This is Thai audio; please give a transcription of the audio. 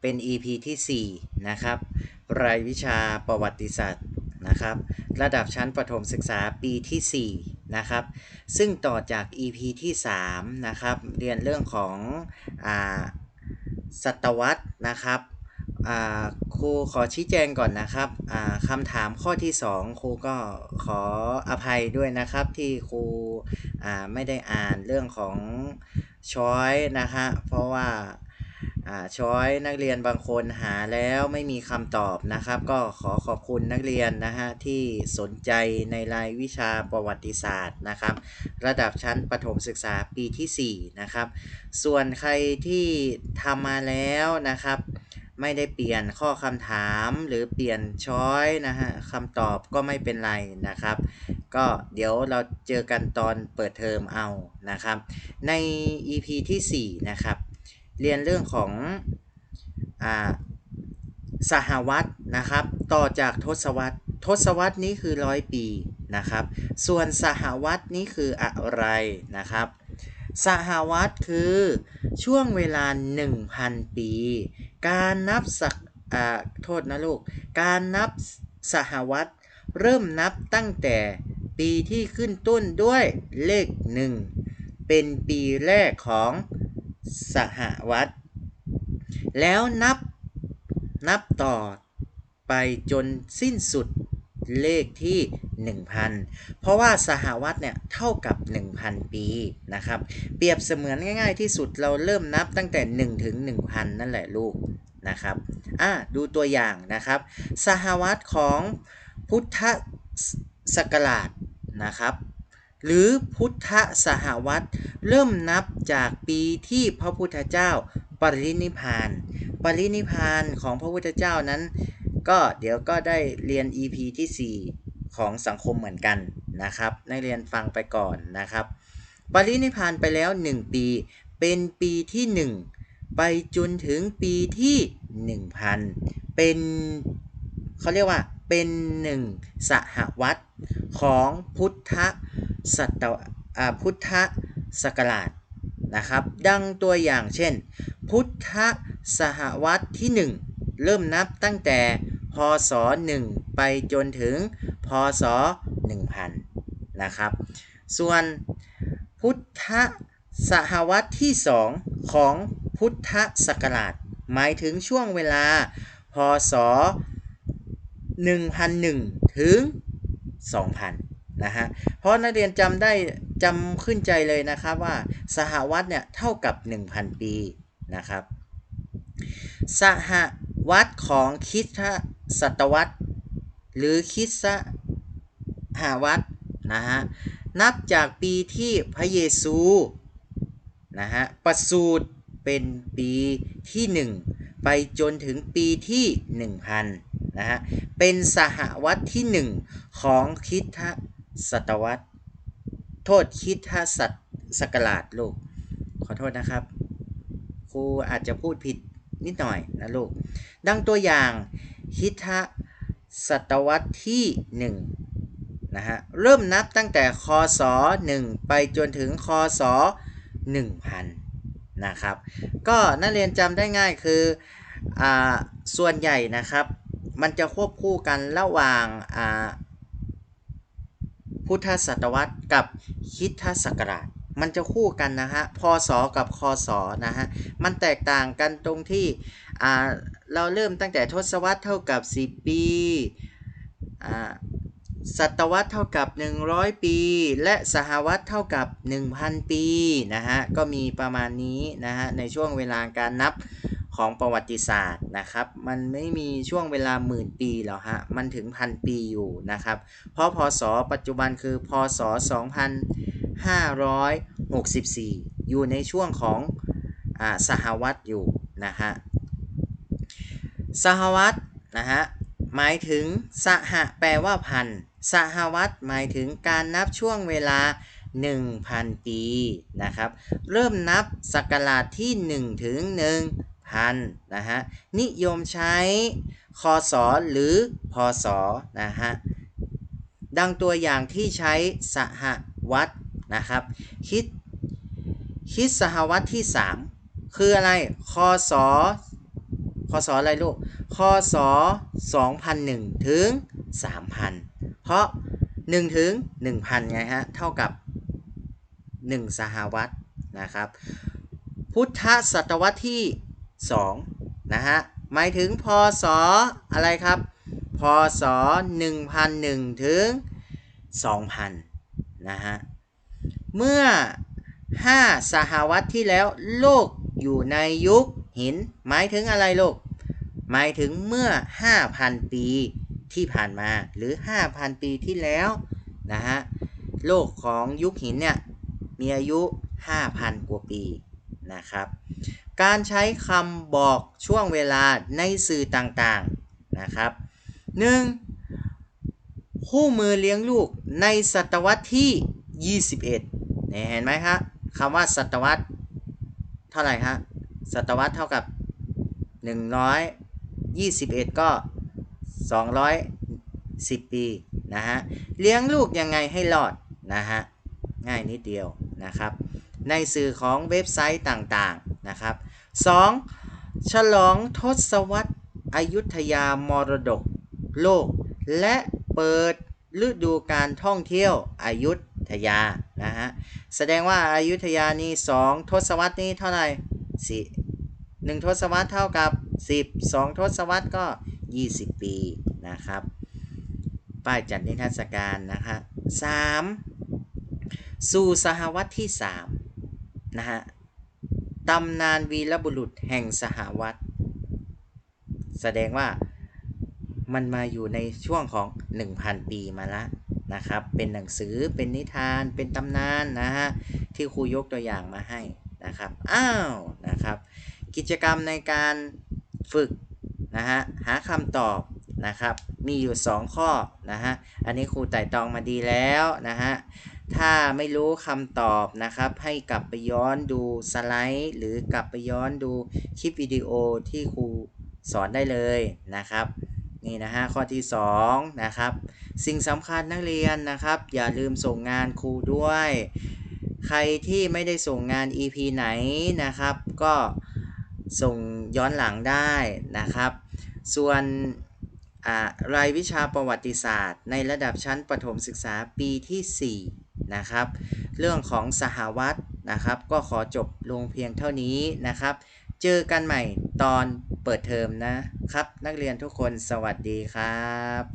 เป็น EP ที่ 4 นะครับ รายวิชาประวัติศาสตร์นะครับ ระดับชั้นประถมศึกษาปีที่ 4 นะครับ ซึ่งต่อจาก EP ที่ 3 นะครับ เรียนเรื่องของอ่าศตวรรษนะครับอ่าครูขอชี้แจงก่อนนะครับอ่าคำถามข้อที่ 2 ครูก็ขออภัยด้วยนะครับที่ครูอ่าไม่ได้อ่านเรื่องของช้อยนะฮะเพราะว่า อ่าช้อยนักเรียนบางคนหาแล้วไม่มีคำตอบนะครับ ก็ขอขอบคุณนักเรียนนะฮะที่สนใจในรายวิชาประวัติศาสตร์นะครับ ระดับชั้นประถมศึกษาปีที่ 4 นะครับ ส่วนใครที่ทำมาแล้วนะครับ ไม่ได้เปลี่ยนข้อคำถามหรือเปลี่ยนช้อยนะฮะคำตอบก็ไม่เป็นไรนะครับ ก็เดี๋ยวเราเจอกันตอนเปิดเทอมเอานะครับ ใน EP ที่ 4 นะครับ เรียนเรื่องของอ่าสหวรรษนะครับ ต่อจากทศวรรษทศวรรษนี้คือร้อยปีนะครับ ส่วนสหวรรษนี้คืออะไรนะครับสหวรรษคือช่วงเวลา 1,000 ปี การนับสักอ่าโทษนะลูก การนับสหวรรษเริ่มนับตั้งแต่ปีที่ขึ้นต้นด้วยเลข 1 เป็นปีแรกของ สหวรรษแล้วนับนับต่อไปจนสิ้นสุดเลขที่ 1,000 เพราะว่าสหวรรษเนี่ยเท่ากับ 1,000 ปีนะครับ เปรียบเสมือนง่าย ๆ ที่สุดเราเริ่มนับตั้งแต่ 1 ถึง 1,000 นั่นแหละลูกนะครับอะดูตัวอย่างนะครับ สหวรรษของพุทธศักราชนะครับ หรือพุทธสหวรรเริ่มนับจากปีที่พระพุทธเจ้าปรินิพาน ปรินิพานของพระพุทธเจ้านั้น ก็เดี๋ยวก็ได้เรียน EP ที่ 4 ของสังคมเหมือนกันนะครับนักเรียนฟังไปก่อนนะครับ ปรินิพานไปแล้ว 1 ปี เป็นปีที่ 1 ไปจนถึงปีที่ 1,000 เป็นเขาเรียกว่าเป็นหนึ่งสหวรรของพุทธ ศตวอ่าพุทธศักราชนะครับ ดังตัวอย่างเช่น พุทธสหวรรษที่ 1 เริ่มนับตั้งแต่ พศ 1 ไปจนถึง พศ 1000 นะครับ ส่วนพุทธสหวรรษที่ 2 ของพุทธศักราช หมายถึงช่วงเวลา พศ 1001 ถึง 2000 นะฮะ เพราะนักเรียนจำได้จำขึ้นใจเลยนะครับว่าสหวรรษเนี่ยเท่ากับ 1,000 ปีนะครับ สหวรรษของคริสตศตวรรษ หรือคริสหวรรษนะฮะ นับจากปีที่พระเยซูนะฮะประสูติเป็นปีที่ 1 ไปจนถึงปีที่ 1000นะฮะ เป็นสหวรรษที่ 1 ของคริสต ศตวรรษ โทษคริสตศัศักราชลูก ขอโทษนะครับ ครูอาจจะพูดผิดนิดหน่อยนะลูก ดังตัวอย่างคริสตศตวรรษที่1นะฮะ เริ่มนับตั้งแต่คศ1ไปจนถึงคศ1000นะครับ ก็นักเรียนจำได้ง่ายคืออ่าส่วนใหญ่นะครับ มันจะควบคู่กันระหว่างอ่า พุทธศตวรรษกับคริสตศักราช มันจะคู่กันนะฮะพศกับคศนะฮะมันแตกต่างกันตรงที่อ่าเราเริ่มตั้งแต่ทศวรรษเท่ากับ 10 ปีอ่าศตวรรษเท่ากับ 100 ปี และสหวรรษเท่ากับ 1,000 ปีนะฮะก็มีประมาณนี้นะฮะในช่วงเวลาการนับ ของประวัติศาสตร์นะครับ มันไม่มีช่วงเวลาหมื่นปีหรอกฮะ มันถึงพันปีอยู่นะครับ เพราะพศปัจจุบันคือพศ 2564 อยู่ในช่วงของอ่าสหวรรษอยู่นะฮะ สหวรรษนะฮะ หมายถึงสหแปลว่าพัน สหวรรษหมายถึงการนับช่วงเวลา1,000 ปีนะครับ เริ่มนับศักราชที่ 1 ถึง 1,000นะฮะนิยมใช้คศหรือพศนะฮะดังตัวอย่างที่ใช้สหวรรษนะครับคิดคิดสหวรรษที่ 3 คืออะไรคศคศอะไรลูกคศ2001 ถึง 3000 เพราะ 1 ถึง 1,000 ไงฮะ เท่ากับ 1 สหวรรษนะครับ พุทธศตวรรษที่ 2นะฮะหมายถึงพศอะไรครับพศ1001ถึง2000นะฮะเมื่อ 5 สหวรรษที่แล้วโลกอยู่ในยุคหิน หมายถึงอะไรโลก หมายถึงเมื่อ 5,000 ปีที่ผ่านมาหรือ 5,000 ปีที่แล้วนะฮะโลกของยุคหินเนี่ยมีอายุ 5,000 กว่าปีนะครับ การใช้คำบอกช่วงเวลาในสื่อต่างๆนะครับ 1. คู่มือเลี้ยงลูกในศตวรรษที่ 21เนี่ยเห็นไหมครับคำว่าศตวรรษเท่าไหร่ฮะศตวรรษเท่ากับ 121 ก็ 210 ปีนะฮะเลี้ยงลูกยังไงให้รอดนะฮะง่ายนิดเดียวนะครับ ในสื่อของเว็บไซต์ต่างๆ นะครับ 2. ฉลองทศวรรษอยุธยามรดกโลก และเปิดฤดูการท่องเที่ยวอายุทยานะฮะแสดงว่าอายุทยานี่2ทศวรรษนี่เท่าไหร่สี่หนึ่งทศวรรษเท่ากับ 10 2 ทศวรรษก็ 20 ปีนะครับ ป้ายจัดนิทรรศการนะคะ 3. สู่สหวรรษที่ 3 นะฮะ ตำนานวีรบุรุษแห่งสหวรรษแสดงว่ามันมาอยู่ในช่วงของ 1,000 ปีมาแล้วนะครับ เป็นหนังสือเป็นนิทานเป็นตำนานนะฮะที่ครูยกตัวอย่างมาให้นะครับอ้าวนะครับกิจกรรมในการฝึกนะฮะหาคำตอบนะครับ มีอยู่ 2 ข้อนะฮะอันนี้ครูไต่ตองมาดีแล้วนะฮะ ถ้าไม่รู้คำตอบนะครับ ให้กลับไปย้อนดูสไลด์ หรือกลับไปย้อนดูคลิปวิดีโอที่ครูสอนได้เลยนะครับ นี่นะฮะข้อที่2นะครับสิ่งสำคัญนักเรียนนะครับ อย่าลืมส่งงานครูด้วย ใครที่ไม่ได้ส่งงาน EP ไหนนะครับ ก็ส่งย้อนหลังได้นะครับ ส่วนรายวิชาประวัติศาสตร์ ในระดับชั้นประถมศึกษาปีที่ 4 นะครับ เรื่องของสหวัตนะครับ ก็ขอจบลงเพียงเท่านี้นะครับ เจอกันใหม่ตอนเปิดเทอมนะครับ นักเรียนทุกคนสวัสดีครับ